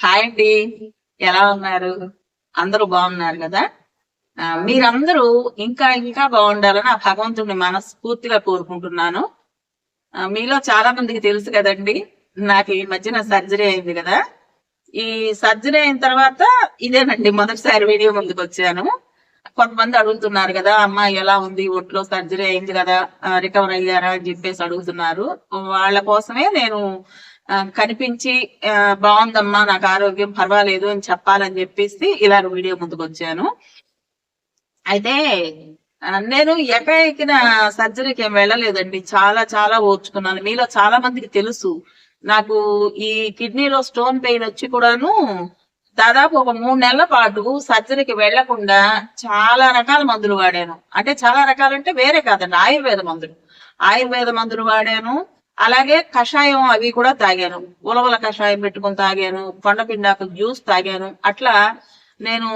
Hi అండి. ఎలా ఉన్నారు? అందరూ బాగున్నారు కదా? మీరందరూ ఇంకా ఇంకా బాగుండాలని ఆ భగవంతుడిని మనస్ఫూర్తిగా కోరుకుంటున్నాను. మీలో చాలా మందికి తెలుసు కదండి నాకు ఈ మధ్యన సర్జరీ అయింది కదా. ఈ సర్జరీ అయిన తర్వాత ఇదేనండి మొదటిసారి వీడియో ముందుకు వచ్చాను. కొంతమంది అడుగుతున్నారు కదా అమ్మ ఎలా ఉంది ఒంట్లో సర్జరీ అయింది కదా రికవర్ అయ్యారా అని చెప్పేసి అడుగుతున్నారు. వాళ్ళ కోసమే నేను కనిపించి బాగుందమ్మా నాకు ఆరోగ్యం పర్వాలేదు అని చెప్పాలని చెప్పేసి ఇలా వీడియో ముందుకు వచ్చాను. అయితే నేను ఎకైకిన సర్జరీకి ఏం వెళ్ళలేదండి. చాలా చాలా ఓర్చుకున్నాను. మీలో చాలా మందికి తెలుసు. నాకు ఈ కిడ్నీలో స్టోన్ పెయిన్ వచ్చి కూడాను దాదాపు ఒక మూడు నెలల పాటు సర్జరీకి వెళ్ళకుండా చాలా రకాల మందులు వాడాను. అంటే చాలా రకాలంటే వేరే కాదండి ఆయుర్వేద మందులు. ఆయుర్వేద మందులు వాడాను. అలాగే కషాయం అవి కూడా తాగాను. ఉలవల కషాయం పెట్టుకొని తాగాను. పండపిండాకు జ్యూస్ తాగాను. అట్లా నేను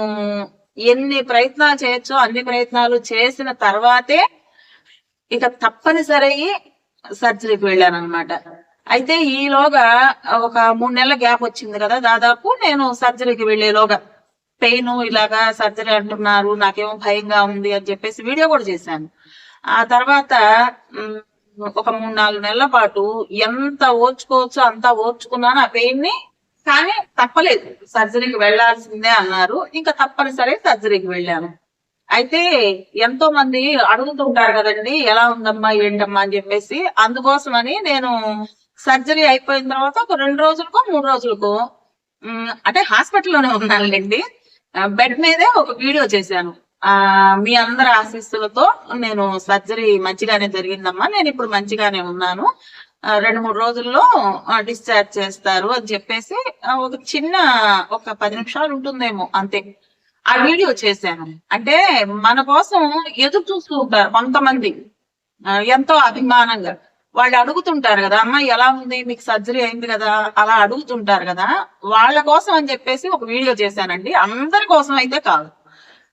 ఎన్ని ప్రయత్నాలు చేయొచ్చో అన్ని ప్రయత్నాలు చేసిన తర్వాతే ఇక తప్పనిసరి సర్జరీకి వెళ్ళాను అనమాట అయితే ఈలోగా ఒక మూడు నెలల గ్యాప్ వచ్చింది కదా దాదాపు నేను సర్జరీకి వెళ్ళేలోగా పెయిన్ ఇలాగా సర్జరీ అంటున్నారు నాకేమో భయంగా ఉంది అని చెప్పేసి వీడియో కూడా చేశాను. ఆ తర్వాత ఒక మూడు నాలుగు నెలల పాటు ఎంత ఓర్చుకోవచ్చు అంత ఓర్చుకున్నాను ఆ పెయిన్ని కానీ తప్పలేదు. సర్జరీకి వెళ్ళాల్సిందే అన్నారు. ఇంకా తప్పనిసరి సర్జరీకి వెళ్ళాను. అయితే ఎంతో మంది అడుగుతుంటారు కదండి ఎలా ఉందమ్మా ఏంటమ్మా? అని చెప్పేసి. అందుకోసమని నేను సర్జరీ అయిపోయిన తర్వాత ఒక రెండు రోజులకో మూడు రోజులకో అంటే హాస్పిటల్లోనే ఉన్నానులేండి బెడ్ మీదే ఒక వీడియో చేశాను. ఆ మీ అందరి ఆశీస్సులతో నేను సర్జరీ మంచిగానే జరిగిందమ్మా. నేను ఇప్పుడు మంచిగానే ఉన్నాను. రెండు మూడు రోజుల్లో డిశ్చార్జ్ చేస్తారు అని చెప్పేసి ఒక చిన్న ఒక పది నిమిషాలు ఉంటుందేమో అంతే. ఆ వీడియో చేశాను. అంటే మన కోసం ఎదురు చూస్తూ ఉంటారు కొంతమంది. ఎంతో అభిమానంగా. వాళ్ళు అడుగుతుంటారు కదా అమ్మ ఎలా ఉంది? మీకు సర్జరీ అయింది కదా? అలా అడుగుతుంటారు కదా. వాళ్ళ కోసం అని చెప్పేసి ఒక వీడియో చేశానండి. అందరి కోసం అయితే కాదు.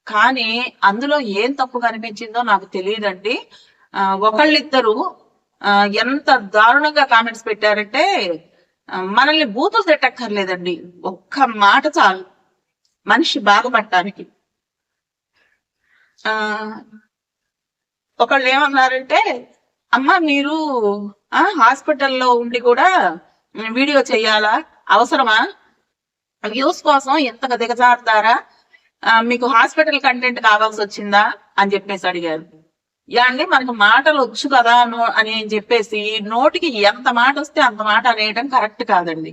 కానీ అందులో ఏం తప్పు కనిపించిందో నాకు తెలియదండి. ఒకళ్ళిద్దరు ఎంత దారుణంగా కామెంట్స్ పెట్టారంటే మనల్ని బూతులు తిట్టక్కర్లేదండి. ఒక్క మాట చాలు. మనిషి బాగుపడటానికి. ఆ ఒకళ్ళు ఏమన్నారంటే అమ్మ మీరు ఆ హాస్పిటల్లో ఉండి కూడా వీడియో చేయాలా? అవసరమా? వ్యూస్ కోసం ఎంతగా దిగజారుతారా? మీకు హాస్పిటల్ కంటెంట్ కావాల్సి వచ్చిందా అని చెప్పేసి అడిగారు. యా అండి మనకు మాటలు వచ్చు కదా అని చెప్పేసి నోటికి ఎంత మాట వస్తే అంత మాట అనేయడం కరెక్ట్ కాదండి.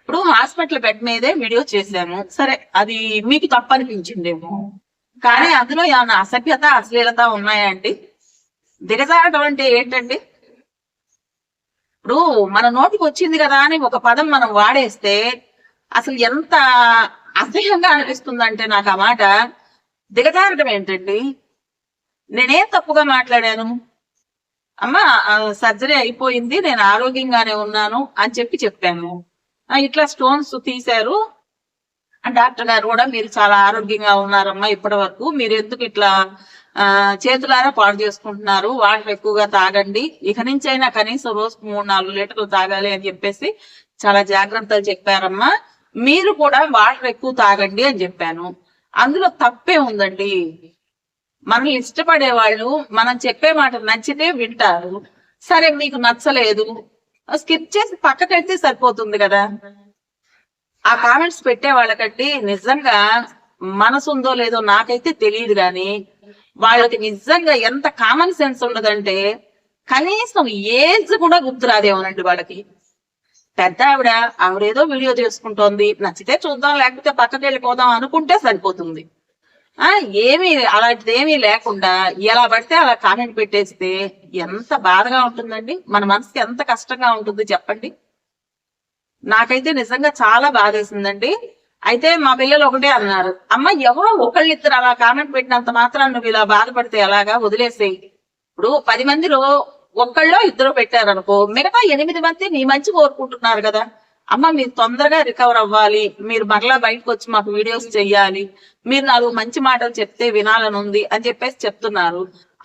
ఇప్పుడు హాస్పిటల్ బెడ్ మీదే వీడియో చేశాను సరే అది మీకు తప్పనిపించిందేమో. కానీ అందులో ఏమైనా అసభ్యత అశ్లీలత ఉన్నాయా అండి? దిగజారడం అంటే ఏంటండి? ఇప్పుడు మన నోటికి వచ్చింది కదా అని ఒక పదం మనం వాడేస్తే అసలు ఎంత అసహ్యంగా అనిపిస్తుందంటే నాకు ఆ మాట దిగజారడం ఏంటండి? నేనేం తప్పుగా మాట్లాడాను? అమ్మా సర్జరీ అయిపోయింది నేను ఆరోగ్యంగానే ఉన్నాను అని చెప్పి చెప్పాను. ఇట్లా స్టోన్స్ తీశారు. డాక్టర్ గారు కూడా మీరు చాలా ఆరోగ్యంగా ఉన్నారమ్మా ఇప్పటి వరకు మీరు ఎందుకు ఇట్లా చేతులారా పాడు చేసుకుంటున్నారు? వాటర్ ఎక్కువగా తాగండి. ఇక నుంచి అయినా కనీసం రోజుకు మూడు నాలుగు లీటర్లు తాగాలి అని చెప్పేసి చాలా జాగ్రత్తలు చెప్పారమ్మా. మీరు కూడా వాటర్ ఎక్కువ తాగండి అని చెప్పాను. అందులో తప్పే ఉందండి. మనల్ని ఇష్టపడే వాళ్ళు మనం చెప్పే మాట నచ్చితే వింటారు. సరే మీకు నచ్చలేదు. స్కిప్ చేసి పక్కకైతే సరిపోతుంది కదా. ఆ కామెంట్స్ పెట్టే వాళ్ళకంటే నిజంగా మనసు ఉందో లేదో నాకైతే తెలియదు కానీ వాళ్ళకి నిజంగా ఎంత కామన్ సెన్స్ ఉండదంటే కనీసం ఏజ్ కూడా గుర్తురాదేమోనండి వాళ్ళకి. పెద్ద ఆవిడ ఆవిడేదో వీడియో చేసుకుంటోంది నచ్చితే చూద్దాం లేకపోతే పక్కకి వెళ్ళిపోదాం అనుకుంటే సరిపోతుంది. ఆ ఏమీ అలాంటిది ఏమీ లేకుండా ఎలా పడితే అలా కామెంట్ పెట్టేస్తే ఎంత బాధగా ఉంటుందండి. మన మనసుకి ఎంత కష్టంగా ఉంటుంది చెప్పండి. నాకైతే నిజంగా చాలా బాధేసిందండి. అయితే మా పిల్లలు ఒకటే అన్నారు అమ్మ ఎవరో ఒకళ్ళిద్దరు అలా కామెంట్ పెట్టినంత మాత్రం నువ్వు ఇలా బాధపడితే ఎలాగా? వదిలేసేయి. ఇప్పుడు పది మందిలో ఒక్కళ్ళో ఇద్దరు పెట్టారనుకో మిగతా ఎనిమిది మంది నీ మంచి కోరుకుంటున్నారు కదా. అమ్మ మీరు తొందరగా రికవర్ అవ్వాలి. మీరు మరలా బయటకు వచ్చి మాకు వీడియోస్ చెయ్యాలి. మీరు నాలుగు మంచి మాటలు చెప్తే వినాలని ఉంది అని చెప్పేసి చెప్తున్నారు.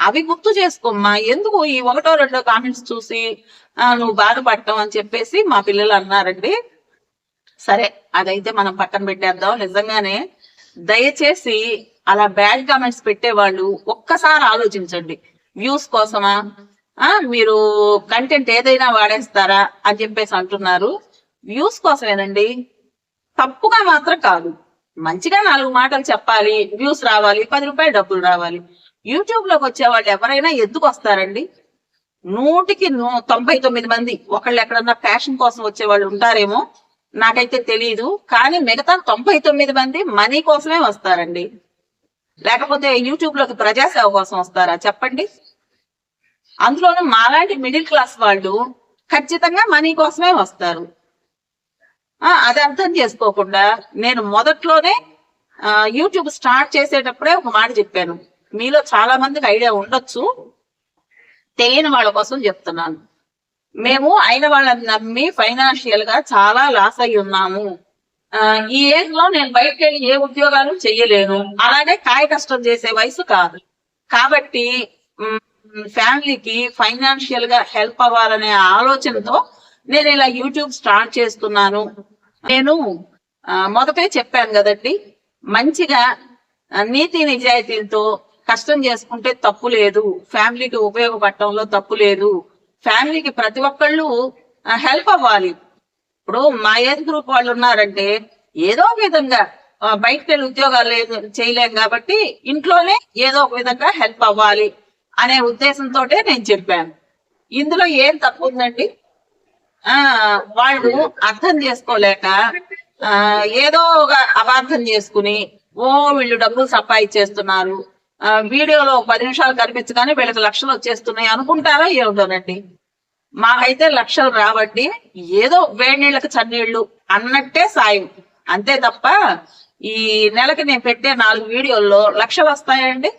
అవి గుర్తు చేసుకోమ్మా. ఎందుకు ఈ ఒకటో రెండో కామెంట్స్ చూసి నువ్వు బాధపడటం అని చెప్పేసి మా పిల్లలు అన్నారండి. సరే అదైతే మనం పక్కన పెట్టేద్దాం. నిజంగానే దయచేసి అలా బ్యాడ్ కామెంట్స్ పెట్టేవాళ్ళు ఒక్కసారి ఆలోచించండి. వ్యూస్ కోసమా? మీరు కంటెంట్ ఏదైనా వాడేస్తారా అని చెప్పేసి అంటున్నారు. వ్యూస్ కోసమేనండి. తప్పుగా మాత్రం కాదు. మంచిగా నాలుగు మాటలు చెప్పాలి వ్యూస్ రావాలి పది రూపాయలు డబ్బులు రావాలి. యూట్యూబ్లోకి వచ్చే వాళ్ళు ఎవరైనా ఎందుకు వస్తారండి? నూటికి నూ- తొంభై తొమ్మిది మంది ఒకళ్ళు ఎక్కడన్నా ప్యాషన్ కోసం వచ్చే వాళ్ళు ఉంటారేమో నాకైతే తెలియదు కానీ మిగతా తొంభై తొమ్మిది మంది మనీ కోసమే వస్తారండి. లేకపోతే యూట్యూబ్లోకి ప్రజాసేవ కోసం వస్తారా? చెప్పండి. అందులోనూ మాలాంటి మిడిల్ క్లాస్ వాళ్ళు ఖచ్చితంగా మనీ కోసమే వస్తారు. ఆ, అది అర్థం చేసుకోకుండా నేను మొదట్లోనే యూట్యూబ్ స్టార్ట్ చేసేటప్పుడే ఒక మాట చెప్పాను. మీలో చాలా మందికి ఐడియా ఉండొచ్చు. తెలియని వాళ్ళ కోసం చెప్తున్నాను. మేము అయిన వాళ్ళని నమ్మి ఫైనాన్షియల్గా చాలా లాస్ అయి ఉన్నాము. ఈ ఏజ్లో నేను బయటకు వెళ్ళి ఏ ఉద్యోగాలు చెయ్యలేను అలాగే కాయ కష్టం చేసే వయసు కాదు. కాబట్టి ఫ్యామిలీకి ఫైనాన్షియల్గా హెల్ప్ అవ్వాలనే ఆలోచనతో నేను ఇలా యూట్యూబ్ స్టార్ట్ చేస్తున్నాను. నేను మొదటే చెప్పాను కదండి మంచిగా నీతి నిజాయితీలతో కష్టం చేసుకుంటే తప్పు లేదు ఫ్యామిలీకి ఉపయోగపడటంలో తప్పు లేదు ఫ్యామిలీకి ప్రతి ఒక్కళ్ళు హెల్ప్ అవ్వాలి. ఇప్పుడు మా ఏజ్ గ్రూప్ వాళ్ళు ఉన్నారంటే ఏదో ఒక విధంగా ఆ, బయటకు వెళ్ళి ఉద్యోగాలు లేదు చేయలేం కాబట్టి ఇంట్లోనే ఏదో ఒక విధంగా హెల్ప్ అవ్వాలి. అనే ఉద్దేశంతో నేను చెప్పాను. ఇందులో ఏం తప్పు ఉందండి ఆ వాళ్ళు అర్థం చేసుకోలేక ఆ ఏదో ఒక అపార్థం చేసుకుని ఓ వీళ్ళు డబ్బులు సంపాదించేస్తున్నారు. వీడియోలో పది నిమిషాలు కనిపించగానే వీళ్ళకి లక్షలు వచ్చేస్తున్నాయి అనుకుంటారా ఏమిటోనండి? మాకైతే లక్షలు రాబట్టి ఏదో వేడి నీళ్ళకి చన్నీళ్ళు అన్నట్టే సాయం. అంతే తప్ప ఈ నెలకి నేను పెట్టే నాలుగు వీడియోల్లో లక్షలు వస్తాయండి?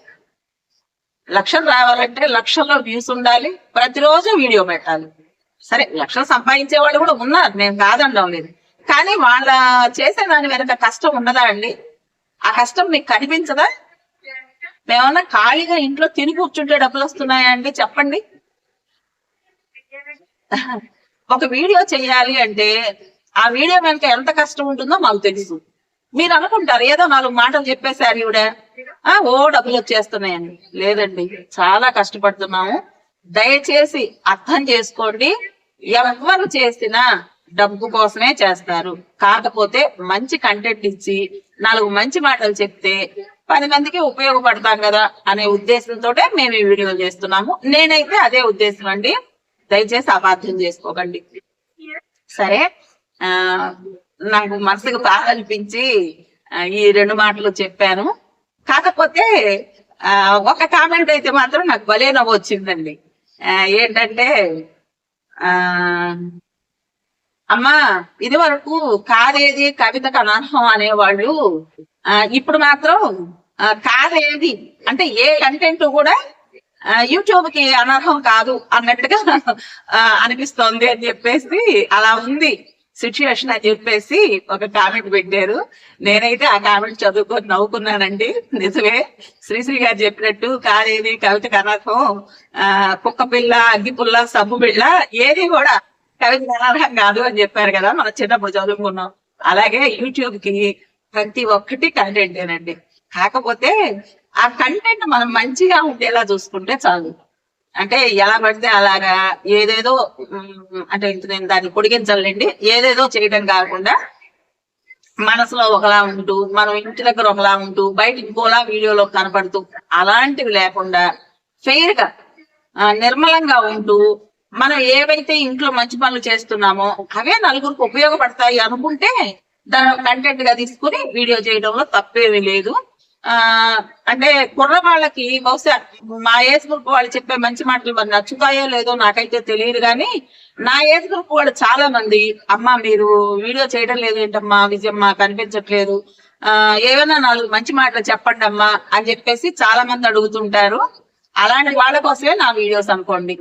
లక్షలు రావాలంటే లక్షల్లో వ్యూస్ ఉండాలి. ప్రతిరోజు వీడియో పెట్టాలి. సరే లక్షలు సంపాదించే వాళ్ళు కూడా ఉన్నారు. నేను కాదనడం లేదు. కానీ వాళ్ళ చేసే దాని వెనక కష్టం ఉండదా అండి? ఆ కష్టం మీకు కనిపించదా? మేమన్నా ఖాళీగా ఇంట్లో తిని కూర్చుంటే డబ్బులు వస్తున్నాయా అండి? చెప్పండి. ఒక వీడియో చేయాలి అంటే ఆ వీడియో వెనక ఎంత కష్టం ఉంటుందో మాకు తెలుసు. మీరు అనుకుంటారు. ఏదో నాలుగు మాటలు చెప్పేశారు ఈవిడ. ఓ డబ్బులు వచ్చేస్తున్నాయండి. లేదండి చాలా కష్టపడుతున్నాము. దయచేసి అర్థం చేసుకోండి ఎవరు చేసినా డబ్బు కోసమే చేస్తారు. కాకపోతే మంచి కంటెంట్ ఇచ్చి నాలుగు మంచి మాటలు చెప్తే పది మందికి ఉపయోగపడతాం కదా అనే ఉద్దేశంతో మేము ఈ వీడియోలు చేస్తున్నాము. నేనైతే అదే ఉద్దేశం అండి. దయచేసి అపార్థం చేసుకోకండి. సరే ఆ నాకు మనసుకు బాగా అనిపించి ఈ రెండు మాటలు చెప్పాను. కాకపోతే ఒక కామెంట్ అయితే మాత్రం నాకు భలే నవ్వు వచ్చిందండి. ఏంటంటే ఆ అమ్మా ఇది వరకు కాదేది కవితకు అనర్హం అనేవాళ్ళు ఇప్పుడు మాత్రం కాదేది అంటే ఏ కంటెంట్ కూడా యూట్యూబ్కి అనర్హం కాదు అన్నట్టుగా అనిపిస్తోంది అని చెప్పేసి అలా ఉంది. సిచ్యుయేషన్ అని చెప్పేసి ఒక కామెంట్ పెట్టారు. నేనైతే ఆ కామెంట్ చదువుకొని నవ్వుకున్నానండి. నిజమే శ్రీశ్రీ గారు చెప్పినట్టు కాదేది కవిత అనర్హం ఆ, కుక్క పిల్ల అగ్గిపుల్ల సబ్బు పిల్ల ఏది కూడా కవిత అనర్హం కాదు అని చెప్పారు కదా మనం చిన్నప్పుడు చదువుకున్నాం. అలాగే యూట్యూబ్కి ప్రతి ఒక్కటి కంటెంటేనండి కాకపోతే ఆ కంటెంట్ మనం మంచిగా ఉండేలా చూసుకుంటే చాలు. అంటే ఎలా పడితే అలాగా ఏదేదో అంటే ఇంత నేను దాన్ని పొడిగించాలండి ఏదేదో చేయడం కాకుండా మనసులో ఒకలా ఉంటూ మనం ఇంటి దగ్గర ఒకలా ఉంటూ బయట ఇంకోలా వీడియోలో కనపడుతూ అలాంటివి లేకుండా ఫెయిర్గా నిర్మలంగా ఉంటూ మనం ఏవైతే ఇంట్లో మంచి పనులు చేస్తున్నామో అవే నలుగురికి ఉపయోగపడతాయి అనుకుంటే దాని కంటెంట్గా తీసుకుని వీడియో చేయడంలో తప్పేమీ లేదు. ఆ అంటే కుర్ర వాళ్ళకి బహుశా మా ఏజ్ గ్రూప్ వాళ్ళు చెప్పే మంచి మాటలు మరి నచ్చుతాయో లేదో నాకైతే తెలియదు కానీ నా ఏజ్ గ్రూప్ వాళ్ళు చాలా మంది. అమ్మా మీరు వీడియో చేయడం లేదు ఏంటమ్మా? విజయమ్మ కనిపించట్లేదు ఆ ఏమైనా నాలుగు మంచి మాటలు చెప్పండి అమ్మా అని చెప్పేసి చాలా మంది అడుగుతుంటారు. అలాంటి వాళ్ళ కోసమే నా వీడియోస్ అనుకోండి.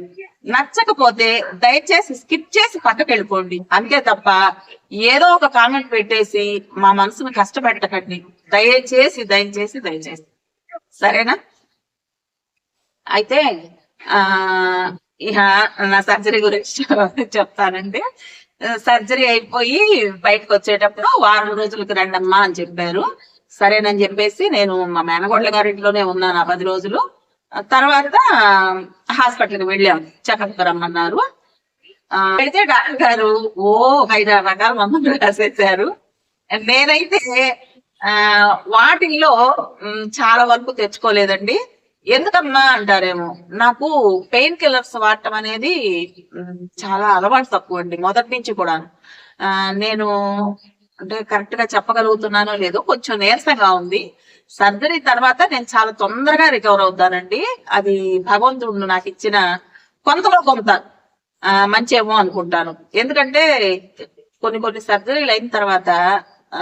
నచ్చకపోతే దయచేసి స్కిప్ చేసి పక్కకి వెళ్ళిపోండి అంతే తప్ప ఏదో ఒక కామెంట్ పెట్టేసి మా మనసును కష్టపెట్టకండి. దయచేసి దయచేసి దయచేసి. సరేనా? అయితే ఆ ఇక నా సర్జరీ గురించి చెప్తానండి. సర్జరీ అయిపోయి బయటకు వచ్చేటప్పుడు వారం రోజులకు రండమ్మా అని చెప్పారు. సరేనని చెప్పేసి నేను మా మేనగోడ్ల గారింట్లోనే ఉన్నాను ఆ పది రోజులు. తర్వాత హాస్పిటల్కి వెళ్ళాం. చెకప్ రమ్మన్నారు. అయితే డాక్టర్ గారు ఓ ఐదు ఆరు రకాల మందులు రాసేసారు నేనైతే వాటిల్లో చాలా వరకు తెచ్చుకోలేదండి. ఎందుకమ్మా అంటారేమో నాకు పెయిన్ కిల్లర్స్ వాడటం అనేది చాలా అలవాటు తక్కువ అండి మొదటి నుంచి కూడా నేను అంటే కరెక్ట్గా చెప్పగలుగుతున్నానో లేదో కొంచెం నీరసంగా ఉంది. సర్జరీ తర్వాత నేను చాలా తొందరగా రికవర్ అవుతానండి. అది భగవంతుడు నాకు ఇచ్చిన కొంతలో కొంత మంచేమో అనుకుంటాను. ఎందుకంటే కొన్ని కొన్ని సర్జరీలు అయిన తర్వాత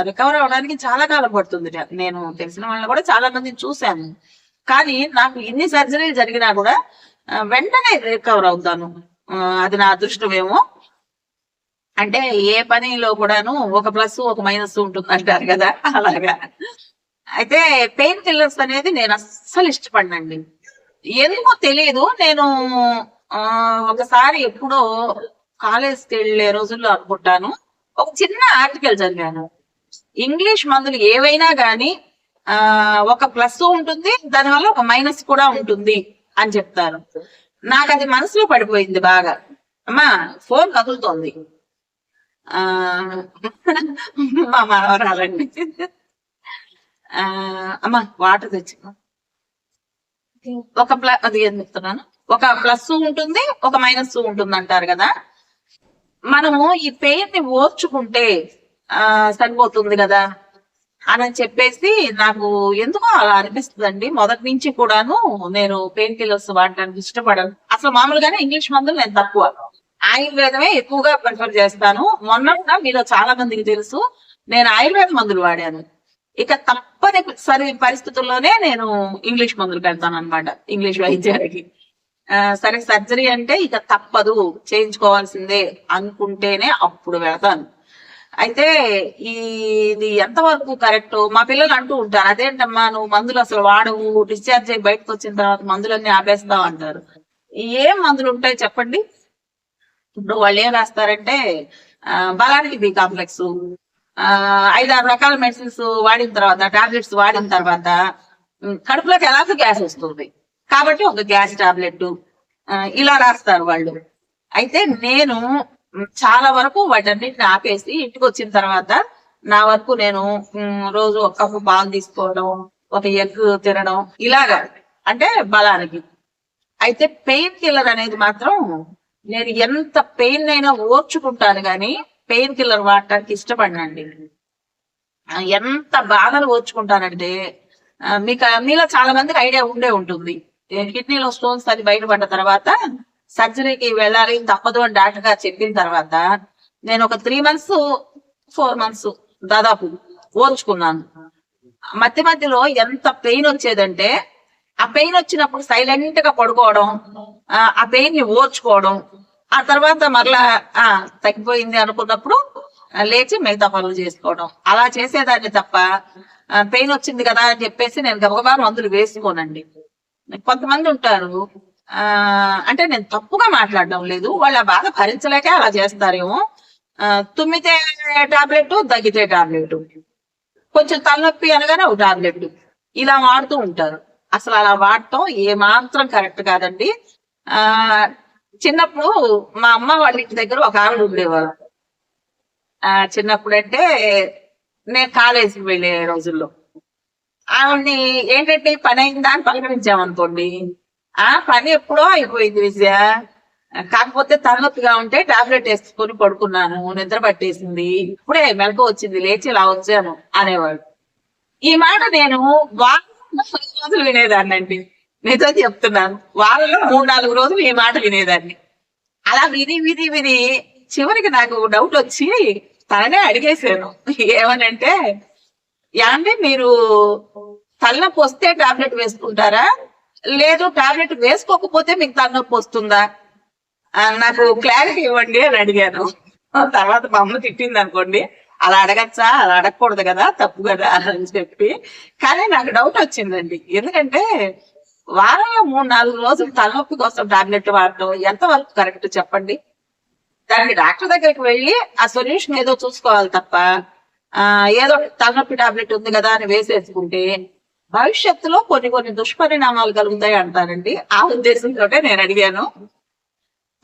రికవర్ అవడానికి చాలా కాలం పడుతుంది. నేను తెలిసిన వాళ్ళని కూడా చాలా మందిని చూశాను. కానీ నాకు ఇన్ని సర్జరీలు జరిగినా కూడా వెంటనే రికవర్ అవుతాను. అది నా అదృష్టమేమో అంటే ఏ పనిలో కూడాను ఒక ప్లస్ ఒక మైనస్ ఉంటుంది అంటారు కదా. అలాగా. అయితే పెయిన్ కిల్లర్స్ అనేది నేను అస్సలు ఇష్టపడినండి. ఎందుకో తెలియదు నేను ఆ, ఒకసారి ఎప్పుడో కాలేజ్కి వెళ్ళే రోజుల్లో అనుకుంటాను. ఒక చిన్న ఆర్టికల్ చదివాను. ఇంగ్లీష్ మందులు ఏవైనా గాని ఆ ఒక ప్లస్ ఉంటుంది. దానివల్ల ఒక మైనస్ కూడా ఉంటుంది అని చెప్తారు. నాకు అది మనసులో పడిపోయింది బాగా. అమ్మా ఫోన్ కదులుతోంది. ఆ మా మనవరాలండి అమ్మా వాటర్ తెచ్చుకో ఒక ప్లస్ అది ఏం చెప్తున్నాను? ఒక ప్లస్ ఉంటుంది ఒక మైనస్ ఉంటుంది అంటారు కదా. మనము ఈ పెయిన్ని ఓర్చుకుంటే ఆ సరిపోతుంది కదా? అని చెప్పేసి నాకు ఎందుకో అలా అనిపిస్తుందండి. మొదటి నుంచి కూడాను నేను పెయిన్ కిల్లర్స్ వాడడానికి ఇష్టపడను. అసలు మామూలుగానే ఇంగ్లీష్ మందులు నేను తక్కువ. ఆయుర్వేదమే ఎక్కువగా ప్రిఫర్ చేస్తాను. మొన్న కూడా మీలో చాలా మందికి తెలుసు నేను ఆయుర్వేద మందులు వాడాను. ఇక తప్పని సరి పరిస్థితుల్లోనే నేను ఇంగ్లీష్ మందులు పెడతాను అనమాట ఇంగ్లీష్ వైద్యానికి సరే సర్జరీ అంటే ఇక తప్పదు చేయించుకోవాల్సిందే అనుకుంటేనే అప్పుడు వెళతాను అయితే ఈ- ఇది ఎంతవరకు కరెక్ట్ మా పిల్లలు అంటూ ఉంటారు అదేంటమ్మా నువ్వు మందులు అసలు వాడవు డిశ్చార్జ్ అయ్యి బయటకు వచ్చిన తర్వాత మందులన్నీ ఆపేస్తావు అంటారు. ఏం మందులు ఉంటాయి చెప్పండి? ఇప్పుడు వాళ్ళు ఏం రాస్తారంటే ఆ, బలానికి బి కాంప్లెక్స్ ఐదారు రకాల మెడిసిన్స్ వాడిన తర్వాత టాబ్లెట్స్ వాడిన తర్వాత కడుపులోకి ఎలాగో గ్యాస్ వస్తుంది? కాబట్టి ఒక గ్యాస్ టాబ్లెట్ ఇలా రాస్తారు వాళ్ళు. అయితే నేను చాలా వరకు వాటన్నిటిని ఆపేసి ఇంటికి వచ్చిన తర్వాత నా వరకు నేను రోజు ఒక కప్పు పాలు తీసుకోవడం ఒక ఎగ్ తినడం ఇలాగా. అంటే బలానికి. అయితే పెయిన్ కిల్లర్ అనేది మాత్రం నేను ఎంత పెయిన్ అయినా ఓర్చుకుంటాను కానీ పెయిన్ కిల్లర్ వాడటానికి ఇష్టపడినండి. ఎంత బాధలు ఓర్చుకుంటానంటే మీకు మీలో చాలా మందికి ఐడియా ఉండే ఉంటుంది. కిడ్నీలో స్టోన్స్ అది బయటపడ్డ తర్వాత సర్జరీకి వెళ్ళాలి తప్పదు అని డాక్టర్ గారు చెప్పిన తర్వాత నేను ఒక త్రీ మంత్స్ ఫోర్ మంత్స్ దాదాపు ఓర్చుకున్నాను. మధ్య మధ్యలో ఎంత పెయిన్ వచ్చేదంటే ఆ పెయిన్ వచ్చినప్పుడు సైలెంట్గా పడుకోవడం ఆ, ఆ పెయిన్ని ఓర్చుకోవడం ఆ తర్వాత మరలా ఆ తగ్గిపోయింది అనుకున్నప్పుడు లేచి మిగతా పనులు చేసుకోవడం. అలా చేసేదాన్ని తప్ప పెయిన్ వచ్చింది కదా అని చెప్పేసి నేను గబగబా మందులు వేసుకోనండి. కొంతమంది ఉంటారు ఆ అంటే నేను తప్పుగా మాట్లాడడం లేదు వాళ్ళ బాధ భరించలేక అలా చేస్తారేమో. తుమ్మితే టాబ్లెట్ దగ్గితే టాబ్లెట్ కొంచెం తలనొప్పి అనగానే ఒక టాబ్లెట్ ఇలా వాడుతూ ఉంటారు. అసలు అలా వాడటం ఏ మాత్రం కరెక్ట్ కాదండి. ఆ చిన్నప్పుడు మా అమ్మ వాళ్ళ ఇంటి దగ్గర ఒక ఆవిడ ఉండేవారు. ఆ చిన్నప్పుడు అంటే నేను కాలేజీకి వెళ్ళే రోజుల్లో. ఆవిడ్ని ఏంటంటే పని అయిందా అని పలకరించామనుకోండి ఆ పని ఎప్పుడో అయిపోయింది విజయ. కాకపోతే తలనొప్పిగా ఉంటే టాబ్లెట్ వేసుకొని పడుకున్నాను నిద్ర పట్టేసింది. ఇప్పుడే మెలకు వచ్చింది లేచి ఇలా వచ్చాను అనేవాడు ఈ మాట నేను బాగా రోజులు వినేదాన్ని అండి నిజం చెప్తున్నాను. వారంలో మూడు నాలుగు రోజులు ఈ మాట వినేదాన్ని. అలా విని విని విని చివరికి నాకు డౌట్ వచ్చి తననే అడిగేశాను. ఏమనంటే యాండి మీరు తలనొప్పి వస్తే టాబ్లెట్ వేసుకుంటారా? లేదు టాబ్లెట్ వేసుకోకపోతే మీకు తలనొప్పి వస్తుందా? నాకు క్లారిటీ ఇవ్వండి అని అడిగాను. తర్వాత మా అమ్మ తిట్టింది అనుకోండి అలా అడగచ్చా? అలా అడగకూడదు కదా తప్పు కదా? అని చెప్పి. కానీ నాకు డౌట్ వచ్చిందండి. ఎందుకంటే వారంలో మూడు నాలుగు రోజులు తలనొప్పి కోసం టాబ్లెట్ వాడటం ఎంతవరకు కరెక్ట్ చెప్పండి? దానికి డాక్టర్ దగ్గరికి వెళ్ళి ఆ సొల్యూషన్ ఏదో చూసుకోవాలి తప్ప ఆ ఏదో తలనొప్పి టాబ్లెట్ ఉంది కదా అని వేసేసుకుంటే భవిష్యత్తులో కొన్ని కొన్ని దుష్పరిణామాలు కలుగుతాయి అంటారండి. ఆ ఉద్దేశంతో నేను అడిగాను.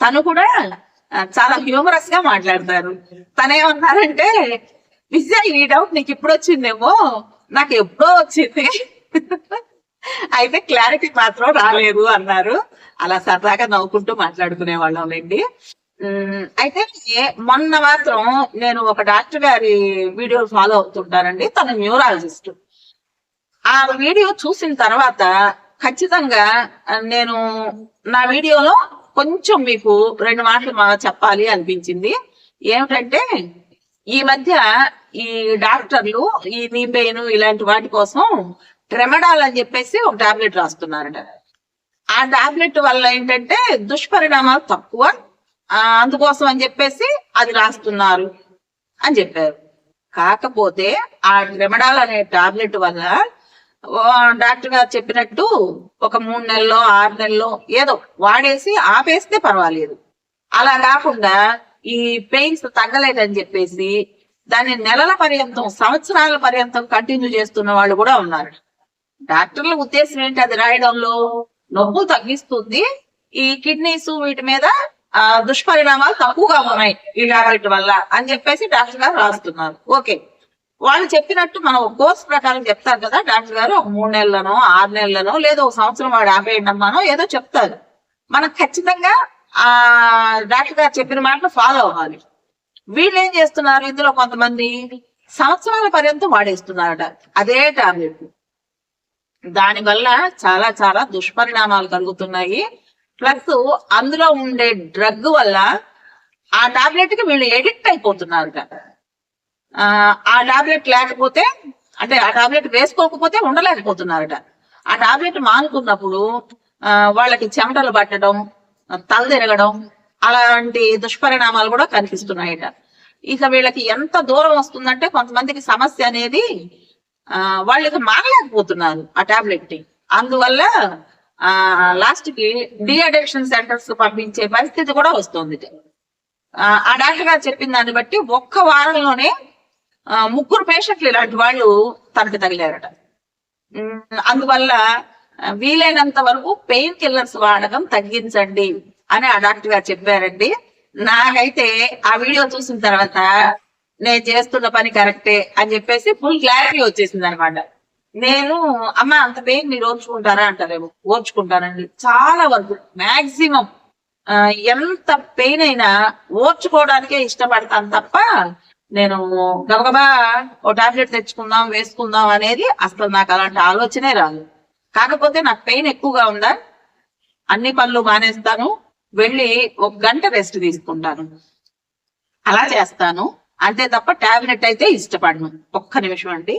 తను కూడా చాలా హ్యూమరస్గా మాట్లాడతారు. తనేమన్నారంటే విజయ ఈ డౌట్ నీకు ఇప్పుడు వచ్చిందేమో నాకు ఎప్పుడో వచ్చింది. అయితే క్లారిటీ మాత్రం రాలేదు అన్నారు. అలా సరదాగా నవ్వుకుంటూ మాట్లాడుకునే వాళ్ళం అయితే మొన్న మాత్రం నేను ఒక డాక్టర్ గారి వీడియో ఫాలో అవుతుంటానండి. తన న్యూరాలజిస్ట్. ఆ వీడియో చూసిన తర్వాత ఖచ్చితంగా నేను నా వీడియోలో కొంచెం మీకు రెండు మాటలు మా చెప్పాలి అనిపించింది. ఏమిటంటే ఈ మధ్య ఈ డాక్టర్లు ఈ నీ పెయిన్ ఇలాంటి వాటి కోసం ట్రెమడాల్ అని చెప్పేసి ఒక టాబ్లెట్ రాస్తున్నారట. ఆ టాబ్లెట్ వల్ల ఏంటంటే దుష్పరిణామాలు తక్కువ. అందుకోసం అని చెప్పేసి అది రాస్తున్నారు అని చెప్పారు. కాకపోతే ఆ ట్రెమడాల్ అనే టాబ్లెట్ వల్ల డాక్టర్ గారు చెప్పినట్టు ఒక మూడు నెలలో ఆరు నెలల్లో ఏదో వాడేసి ఆపేస్తే పర్వాలేదు. అలా కాకుండా ఈ పెయిన్స్ తగ్గలేదని చెప్పేసి దాన్ని నెలల పర్యంతం సంవత్సరాల పర్యంతం కంటిన్యూ చేస్తున్న వాళ్ళు కూడా ఉన్నారు. డాక్టర్ల ఉద్దేశం ఏంటి? అది రాయడంలో నొప్పులు తగ్గిస్తుంది. ఈ కిడ్నీస్ వీటి మీద ఆ దుష్పరిణామాలు తక్కువగా ఉన్నాయి ఈ టాబ్లెట్ వల్ల అని చెప్పేసి డాక్టర్ గారు రాస్తున్నారు. ఓకే. వాళ్ళు చెప్పినట్టు మనం కోర్స్ ప్రకారం చెప్తారు కదా డాక్టర్ గారు ఒక మూడు నెలలనో ఆరు నెలలనో లేదా ఒక సంవత్సరం వాడు ఆపేయండి అమ్మానో ఏదో చెప్తారు. మనం ఖచ్చితంగా ఆ డాక్టర్ గారు చెప్పిన మాటలు ఫాలో అవ్వాలి. వీళ్ళు ఏం చేస్తున్నారు? ఇందులో కొంతమంది సంవత్సరాల పర్యంతం వాడేస్తున్నారట అదే టాబ్లెట్. దానివల్ల చాలా చాలా దుష్పరిణామాలు కలుగుతున్నాయి. ప్లస్ అందులో ఉండే డ్రగ్ వల్ల ఆ టాబ్లెట్కి వీళ్ళు ఎడిక్ట్ అయిపోతున్నారు ఆ ఆ టాబ్లెట్ లేకపోతే అంటే ఆ టాబ్లెట్ వేసుకోకపోతే ఉండలేకపోతున్నారట. ఆ టాబ్లెట్ మానుకున్నప్పుడు వాళ్ళకి చెమటలు పట్టడం తల తిరగడం అలాంటి దుష్పరిణామాలు కూడా కనిపిస్తున్నాయట. ఇక వీళ్ళకి ఎంత దూరం వస్తుందంటే కొంతమందికి సమస్య అనేది ఆ వాళ్ళకి మానలేకపోతున్నారు ఆ టాబ్లెట్ని. అందువల్ల ఆ లాస్ట్కి డిఅడిక్షన్ సెంటర్స్ సెంటర్స్ పంపించే పరిస్థితి కూడా వస్తుంది. ఆ డాక్టర్ గారు చెప్పిన దాన్ని బట్టి ఒక్క వారంలోనే ముగ్గురు పేషెంట్లు ఇలాంటి వాళ్ళు తనకి తగిలారట. అందువల్ల వీలైనంత వరకు పెయిన్ కిల్లర్స్ వాడకం తగ్గించండి అని ఆ డాక్టర్ గారు చెప్పారండి. నాకైతే ఆ వీడియో చూసిన తర్వాత నేను చేస్తున్న పని కరెక్టే అని చెప్పేసి ఫుల్ క్లారిటీ వచ్చేసింది అనమాట నేను అమ్మ అంత పెయిన్ మీరు ఓర్చుకుంటారా? అంటారేమో. ఓర్చుకుంటానండి. చాలా వరకు మాక్సిమం ఎంత పెయిన్ అయినా ఓర్చుకోవడానికే ఇష్టపడతాను తప్ప నేను గబగబా ఓ టాబ్లెట్ తెచ్చుకుందాం వేసుకుందాం అనేది అసలు నాకు అలాంటి ఆలోచనే రాదు. కాకపోతే నాకు పెయిన్ ఎక్కువగా ఉందా? అన్ని పనులు మానేస్తాను వెళ్ళి ఒక గంట రెస్ట్ తీసుకుంటాను. అలా చేస్తాను. అంతే తప్ప టాబ్లెట్ అయితే ఇష్టపడను. ఒక్క నిమిషం అండి.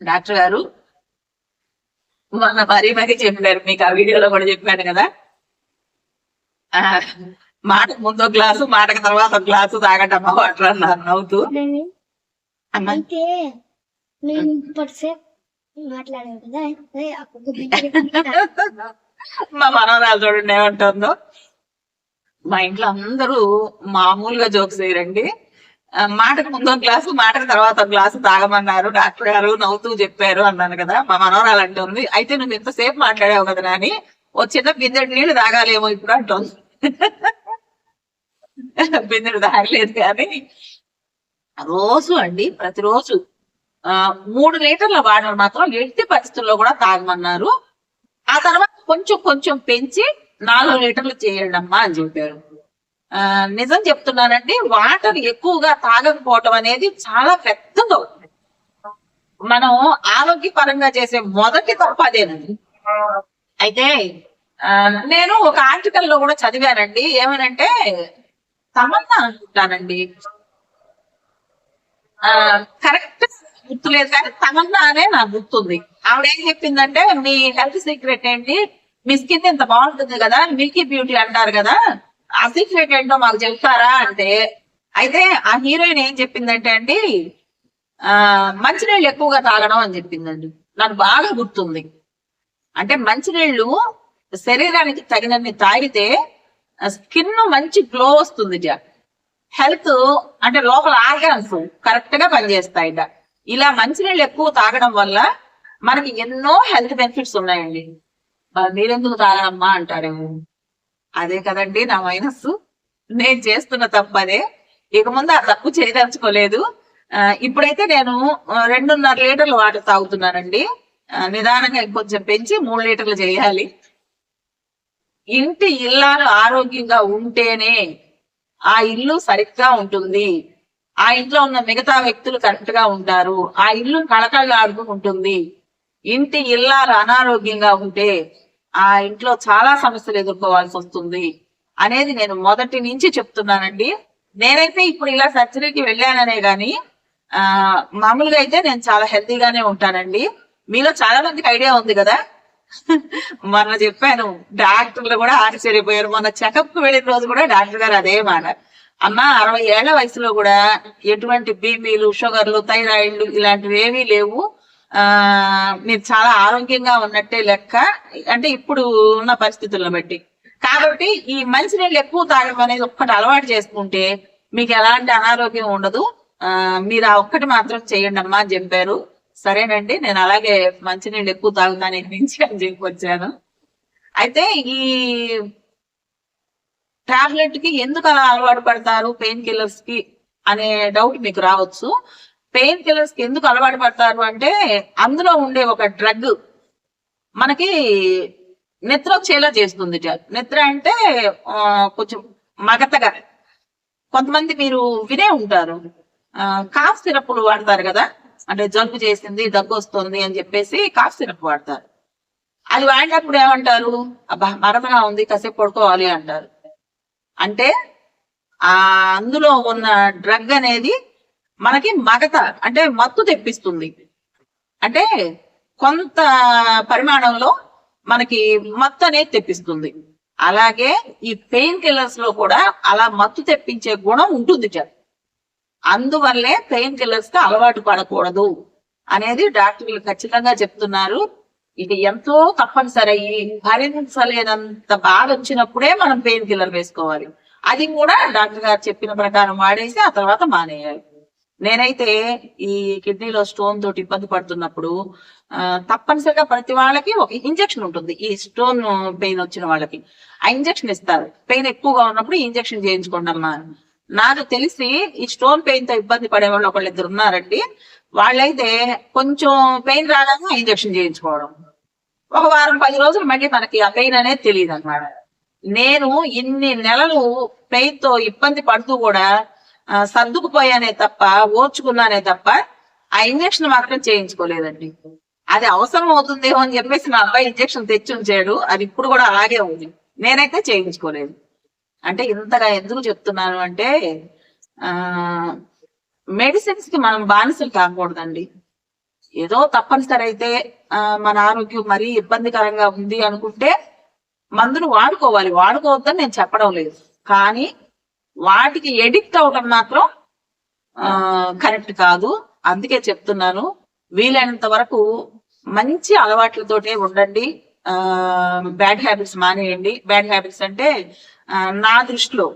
డాక్టర్ గారు మొన్న మరీ మరీ చెప్పారు మీకు ఆ వీడియోలో కూడా చెప్పాను కదా. ఆ, మాటకు ముందు గ్లాసు మాటకు తర్వాత గ్లాసు తాగటమ్మా వాటర్ అన్నారు నవ్వుతూ. మాట్లాడాను కదా మా మనవరాలు చూడండి ఏమంటుందో మా ఇంట్లో అందరూ మామూలుగా జోక్స్ వేయరండి. మాటకు ముందు ఒక గ్లాసు మాటకు తర్వాత ఒక గ్లాసు తాగమన్నారు. డాక్టర్ గారు నవ్వుతూ చెప్పారు అన్నాను కదా. మా మనవరాలు అంటుంది అయితే నువ్వు ఎంతసేపు మాట్లాడావు కదా నాని. ఓ చిన్న బిందెడు నీళ్ళు తాగాలేమో ఇప్పుడు అంటుంది. బిందెడు తాగలేదు కానీ. రోజు అండి ప్రతిరోజు. ఆ, మూడు లీటర్ల వాటర్ మాత్రం ఎట్టి పరిస్థితుల్లో కూడా తాగమన్నారు. ఆ తర్వాత కొంచెం కొంచెం పెంచి నాలుగు లీటర్లు చేయండి అమ్మా అని చెప్పారు. ఆ, నిజం చెప్తున్నానండి వాటర్ ఎక్కువగా తాగకపోవటం అనేది చాలా పెద్ద తప్పు. మనం ఆరోగ్యపరంగా చేసే మొదటి తప్ప అదేనండి. అయితే నేను ఒక ఆర్టికల్లో కూడా చదివానండి ఏమనంటే తమన్నా అనుకుంటానండి కరెక్ట్ గుర్తులేదు కానీ తమన్నా అనే నాకు గుర్తుంది. ఆవిడ ఏం చెప్పిందంటే మీ హెల్త్ సీక్రెట్ ఏంటి? మీ స్కిన్ ఇంత బాగుంటుంది కదా మిల్కీ బ్యూటీ అంటారు కదా ఆ సీక్రెట్ ఏంటో మాకు చెప్తారా? అంటే అయితే ఆ హీరోయిన్ ఏం చెప్పిందంటే అండి ఆ మంచినీళ్ళు ఎక్కువగా తాగడం అని చెప్పిందండి. నాకు బాగా గుర్తుంది. అంటే మంచినీళ్ళు శరీరానికి తగినన్ని తాగితే స్కిన్ మంచి గ్లో వస్తుంది హెల్త్ అంటే లోపల ఆర్గాన్స్ కరెక్ట్గా పనిచేస్తాయిట. ఇలా మంచినీళ్ళు ఎక్కువ తాగడం వల్ల మనకి ఎన్నో హెల్త్ బెనిఫిట్స్ ఉన్నాయండి. మీరెందుకు తాగమ్మా అంటారేమో. అదే కదండి నా మైనస్ నేను చేస్తున్న తప్పు అదే ఇక ముందు ఆ తప్పు చేయదలుచుకోలేదు. ఇప్పుడైతే నేను రెండున్నర లీటర్లు వాటర్ తాగుతున్నానండి. నిదానంగా కొంచెం పెంచి మూడు లీటర్లు చేయాలి. ఇంటి ఇల్లాలు ఆరోగ్యంగా ఉంటేనే ఆ ఇల్లు సరిగ్గా ఉంటుంది. ఆ ఇంట్లో ఉన్న మిగతా వ్యక్తులు కరెక్ట్గా ఉంటారు. ఆ ఇల్లు కళకళలాడుతూ ఉంటుంది. ఇంటి ఇల్లాలు అనారోగ్యంగా ఉంటే ఆ ఇంట్లో చాలా సమస్యలు ఎదుర్కోవాల్సి వస్తుంది అనేది నేను మొదటి నుంచి చెప్తున్నానండి. నేనైతే ఇప్పుడు ఇలా సర్జరీకి వెళ్ళాననే గాని ఆ మామూలుగా అయితే నేను చాలా హెల్తీగానే ఉంటానండి. మీలో చాలా మందికి ఐడియా ఉంది కదా? మొన్న చెప్పాను డాక్టర్లు కూడా ఆశ్చర్యపోయారు. మొన్న చెకప్కు వెళ్ళిన రోజు కూడా డాక్టర్ గారు అదే మాట. అమ్మ అరవై ఏళ్ళ వయసులో కూడా ఎటువంటి బీపీలు షుగర్లు థైరాయిడ్లు ఇలాంటివి ఏమీ లేవు. మీరు చాలా ఆరోగ్యంగా ఉన్నట్టే లెక్క. అంటే ఇప్పుడు ఉన్న పరిస్థితులను బట్టి. కాబట్టి ఈ మంచినీళ్ళు ఎక్కువ తాగడం అనేది ఒక్కటి అలవాటు చేసుకుంటే మీకు ఎలాంటి అనారోగ్యం ఉండదు. మీరు ఆ ఒక్కటి మాత్రం చేయండి అమ్మా అని చెప్పారు. సరేనండి నేను అలాగే మంచినీళ్ళు ఎక్కువ తాగుతాను నుంచి అని చెప్పి వచ్చాను. అయితే ఈ టాబ్లెట్కి ఎందుకు అలా అలవాటు పడతారు? పెయిన్ కిల్లర్స్కి అనే డౌట్ మీకు రావచ్చు. పెయిన్ కిల్లర్స్కి ఎందుకు అలవాటు పడతారు అంటే అందులో ఉండే ఒక డ్రగ్ మనకి నిద్ర వచ్చేలా చేస్తుంది నిద్ర అంటే కొంచెం మగతగా. కొంతమంది మీరు వినే ఉంటారు. కాఫ్ సిరప్లు వాడతారు కదా? అంటే జలుబు చేసింది దగ్గు వస్తుంది అని చెప్పేసి కాఫ్ సిరప్ వాడతారు. అది వాడినప్పుడు ఏమంటారు? అబ్బా మగతగా ఉంది కాసేపు పడుకోవాలి అంటారు. అంటే ఆ అందులో ఉన్న డ్రగ్ అనేది మనకి మగత అంటే మత్తు తెప్పిస్తుంది. అంటే కొంత పరిమాణంలో మనకి మత్తు అనేది తెప్పిస్తుంది. అలాగే ఈ పెయిన్ కిల్లర్స్లో కూడా అలా మత్తు తెప్పించే గుణం ఉంటుంది చ. అందువల్లే పెయిన్ కిల్లర్స్కి అలవాటు పడకూడదు అనేది డాక్టర్లు ఖచ్చితంగా చెప్తున్నారు. ఇది ఎంతో తప్పనిసరి. అయ్యి భరించలేనంత బాధ వచ్చినప్పుడే మనం పెయిన్ కిల్లర్ వేసుకోవాలి. అది కూడా డాక్టర్ గారు చెప్పిన ప్రకారం వాడేసి ఆ తర్వాత మానేయాలి. నేనైతే ఈ కిడ్నీలో స్టోన్ తోటి ఇబ్బంది పడుతున్నప్పుడు తప్పనిసరిగా ప్రతి వాళ్ళకి ఒక ఇంజెక్షన్ ఉంటుంది. ఈ స్టోన్ పెయిన్ వచ్చిన వాళ్ళకి. ఆ ఇంజెక్షన్ ఇస్తారు. పెయిన్ ఎక్కువగా ఉన్నప్పుడు ఇంజెక్షన్ చేయించుకోండి అమ్మా. నాకు తెలిసి ఈ స్టోన్ పెయిన్తో ఇబ్బంది పడే వాళ్ళు ఒకళ్ళు ఇద్దరు ఉన్నారండి. వాళ్ళైతే కొంచెం పెయిన్ రాగానే ఇంజెక్షన్ చేయించుకోవడం. ఒక వారం పది రోజులు మళ్ళీ మనకి ఆ పెయిన్ అనేది తెలియదు అనమాట నేను ఇన్ని నెలలు పెయిన్తో ఇబ్బంది పడుతూ కూడా సర్దుకుపోయానే తప్ప ఓర్చుకున్నానే తప్ప ఆ ఇంజెక్షన్ మాత్రం చేయించుకోలేదండి. అది అవసరం అవుతుందేమో అని చెప్పేసి నా అబ్బాయి ఇంజక్షన్ తెచ్చి ఉంచాడు. అది ఇప్పుడు కూడా అలాగే ఉంది. నేనైతే చేయించుకోలేదు. అంటే ఇంతగా ఎందుకు చెప్తున్నాను అంటే ఆ మెడిసిన్స్కి మనం బానిసలు కాకూడదండి. ఏదో తప్పనిసరి అయితే మన ఆరోగ్యం మరీ ఇబ్బందికరంగా ఉంది అనుకుంటే మందులు వాడుకోవాలి. వాడుకోవద్దని నేను చెప్పడం లేదు. కానీ వాటికి ఎడిక్ట్ అవడం మాత్రం కరెక్ట్ కాదు. అందుకే చెప్తున్నాను వీలైనంత వరకు మంచి అలవాట్లతోటే ఉండండి. బ్యాడ్ హ్యాబిట్స్ మానేయండి. బ్యాడ్ హ్యాబిట్స్ అంటే నా దృష్టిలో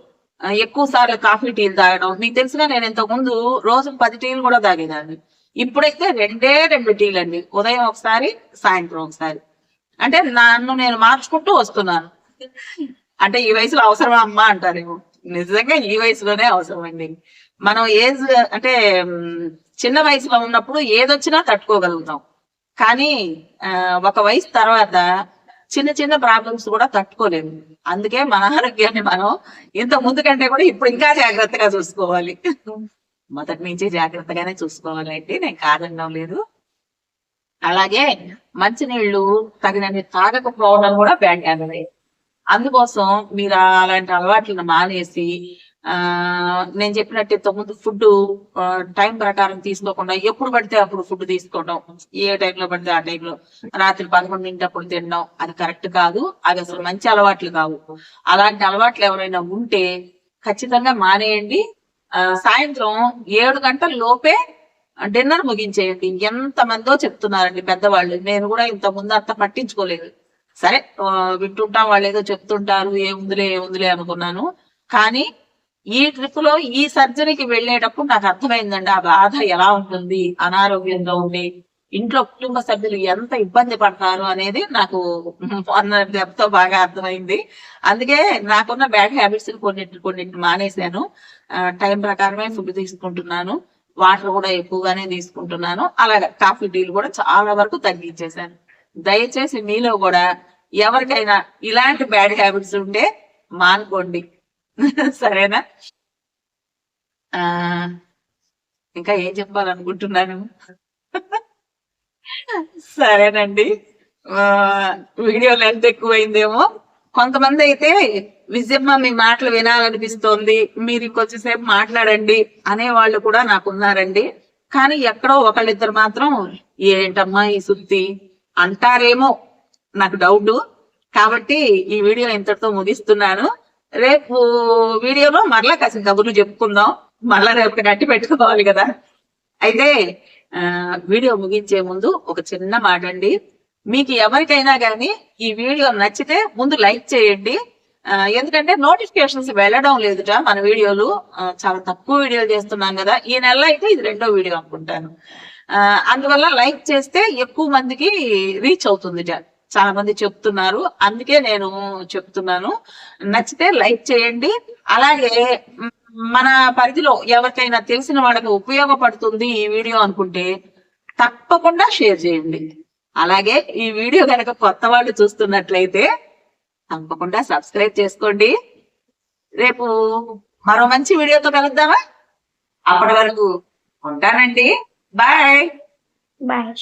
ఎక్కువ సార్లు కాఫీ టీలు తాగడం. మీకు తెలుసుగా నేను ఇంతకు ముందు రోజు పది టీలు కూడా తాగేదాన్ని. ఇప్పుడైతే రెండే రెండు టీలు అండి ఉదయం ఒకసారి సాయంత్రం ఒకసారి. అంటే నన్ను నేను మార్చుకుంటూ వస్తున్నాను. అంటే ఈ వయసులో అవసరమా అమ్మా అంటారేమో. నిజంగా ఈ వయసులోనే అవసరం అండి మనం ఏజ్ అంటే చిన్న వయసులో ఉన్నప్పుడు ఏదొచ్చినా తట్టుకోగలుగుతాం. కానీ ఒక వయసు తర్వాత చిన్న చిన్న ప్రాబ్లమ్స్ కూడా తట్టుకోలేము. అందుకే మన ఆరోగ్యాన్ని మనం ఇంత ముందు కంటే కూడా ఇప్పుడు ఇంకా జాగ్రత్తగా చూసుకోవాలి. మొదటి నుంచి జాగ్రత్తగానే చూసుకోవాలి అంటే నేను కాదనడం లేదు. అలాగే మంచినీళ్ళు తగినన్ని తాగకపోవడం కూడా బ్యాడ్ హ్యాబిట్ అందుకోసం మీరు అలాంటి అలవాట్లను మానేసి ఆ నేను చెప్పినట్టు ఇంతకుముందు ఫుడ్ టైం ప్రకారం తీసుకోకుండా ఎప్పుడు పడితే అప్పుడు ఫుడ్ తీసుకోవడం. ఏ టైంలో పడితే ఆ టైంలో. రాత్రి పదకొండింటప్పుడు తినడం అది కరెక్ట్ కాదు. అది అసలు మంచి అలవాట్లు కావు. అలాంటి అలవాట్లు ఎవరైనా ఉంటే ఖచ్చితంగా మానేయండి. సాయంత్రం ఏడు గంటల లోపే డిన్నర్ ముగించేయండి. ఎంత మందో చెప్తున్నారండి పెద్దవాళ్ళు. నేను కూడా ఇంత ముందు అంత పట్టించుకోలేదు. సరే వింటుంటాం వాళ్ళు ఏదో చెప్తుంటారు ఏముందిలే ఏముందిలే అనుకున్నాను. కానీ ఈ ట్రిప్లో ఈ సర్జరీకి వెళ్ళేటప్పుడు నాకు అర్థమైందండి ఆ బాధ ఎలా ఉంటుంది అనారోగ్యంగా ఉండి ఇంట్లో కుటుంబ సభ్యులు ఎంత ఇబ్బంది పడతారు అనేది నాకు మొన్న దెబ్బతో బాగా అర్థమైంది. అందుకే నాకున్న బ్యాడ్ హ్యాబిట్స్ కొన్నింటి కొన్నింటిని మానేశాను. టైం ప్రకారమే ఫుడ్ తీసుకుంటున్నాను వాటర్ కూడా ఎక్కువగానే తీసుకుంటున్నాను. అలాగే కాఫీ టీలు కూడా చాలా వరకు తగ్గించేశాను. దయచేసి మీలో కూడా ఎవరికైనా ఇలాంటి బ్యాడ్ హ్యాబిట్స్ ఉంటే మానుకోండి. సరేనా? ఆ ఇంకా ఏం చెప్పాలనుకుంటున్నాను? సరేనండి. వీడియో లెంత్ ఎక్కువైందేమో. కొంతమంది అయితే విజయమ్మ మీ మాటలు వినాలనిపిస్తోంది మీరు ఇంకొచ్చేసేపు మాట్లాడండి అనే వాళ్ళు కూడా నాకు ఉన్నారండి కానీ ఎక్కడో ఒకళ్ళిద్దరు మాత్రం ఏంటమ్మా ఈ సుత్తి? అంటారేమో నాకు డౌట్. కాబట్టి ఈ వీడియో ఇంతటితో ముగిస్తున్నాను. రేపు వీడియోలో మరలా కాసిన కబుర్లు చెప్పుకుందాం. మరలా రేపు గట్టి పెట్టుకోవాలి కదా. అయితే వీడియో ముగించే ముందు ఒక చిన్న మాట అండి మీకు ఎవరికైనా కానీ ఈ వీడియో నచ్చితే ముందు లైక్ చేయండి. ఎందుకంటే నోటిఫికేషన్స్ వెళ్ళడం లేదుట మన వీడియోలు. చాలా తక్కువ వీడియోలు చేస్తున్నాం కదా. ఈ నెల అయితే ఇది రెండో వీడియో అనుకుంటాను. అందువల్ల లైక్ చేస్తే ఎక్కువ మందికి రీచ్ అవుతుంది చాలా మంది చెప్తున్నారు. అందుకే నేను చెప్తున్నాను. నచ్చితే లైక్ చేయండి. అలాగే మన పరిధిలో ఎవరికైనా తెలిసిన వాళ్ళకి ఉపయోగపడుతుంది ఈ వీడియో అనుకుంటే తప్పకుండా షేర్ చేయండి. అలాగే ఈ వీడియో కనుక కొత్త వాళ్ళు చూస్తున్నట్లయితే తప్పకుండా సబ్స్క్రైబ్ చేసుకోండి. రేపు మరో మంచి వీడియోతో కలుద్దామా? అప్పటి వరకు ఉంటానండి. Bye. Bye.